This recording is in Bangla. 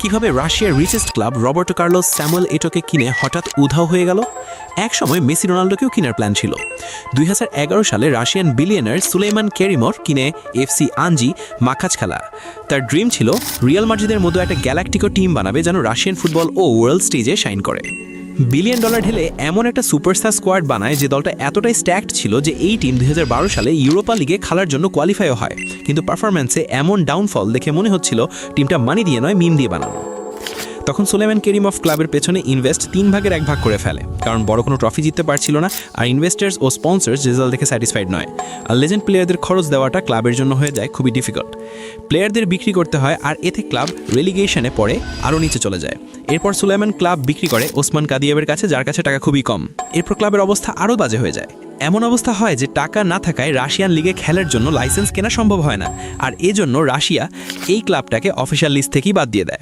কীভাবে রাশিয়ার richest club Roberto Carlos Samuel এটোকে কিনে হঠাৎ উধাও হয়ে গেল? এক সময় মেসি রোনাল্ডোকেও কেনার প্ল্যান ছিল। দুই হাজার এগারো সালে রাশিয়ান বিলিয়নার সুলেমান কেরিমর কিনে এফসি আঞ্জি মাখাজ খেলা। তার ড্রিম ছিল রিয়াল মার্জিদের মতো একটা গ্যালাকটিকো টিম বানাবে যেন রাশিয়ান ফুটবল ও ওয়ার্ল্ড স্টেজে শাইন করে। বিলিয়ন ডলার ঢেলে এমন একটা সুপারস্টার স্কোয়াড বানায় যে দলটা এতটাই স্ট্যাক্ট ছিল যে এই টিম দুই হাজার বারো সালে ইউরোপা লিগে খেলার জন্য কোয়ালিফাইও হয়। কিন্তু পারফরম্যান্সে এমন ডাউনফল দেখে মনে হচ্ছিল টিমটা মানি দিয়ে নয় মিম দিয়ে বানানো। তখন সুলেমান অফ ক্লাবের পেছনে ইনভেস্ট তিন ভাগের এক ভাগ করে ফেলে। কারণ বড় কোনো ট্রফি জিততে পারছিল না, আর ইনভেস্টার্স ও স্পন্সার্স রেজাল্ট দেখে স্যাটিসফাইড নয়। আর লেজেন্ড প্লেয়ারদের খরচ দেওয়াটা ক্লাবের জন্য হয়ে যায় খুবই ডিফিকাল্ট প্লেয়ারদের বিক্রি করতে হয়, আর এতে ক্লাব রেলিগেশনে পড়ে, আরও নিচে চলে যায়। এরপর সুলাইমান ক্লাব বিক্রি করে ওসমান কাদিয়েবের কাছে, যার কাছে টাকা খুবই কম। এরপর ক্লাবের অবস্থা আরও বাজে হয়ে যায়। এমন অবস্থা হয় যে টাকা না থাকায় রাশিয়ান লিগে খেলার জন্য লাইসেন্স কেনা সম্ভব হয় না। আর এজন্য রাশিয়া এই ক্লাবটাকে অফিসিয়াল লিস্ট থেকেই বাদ দিয়ে দেয়।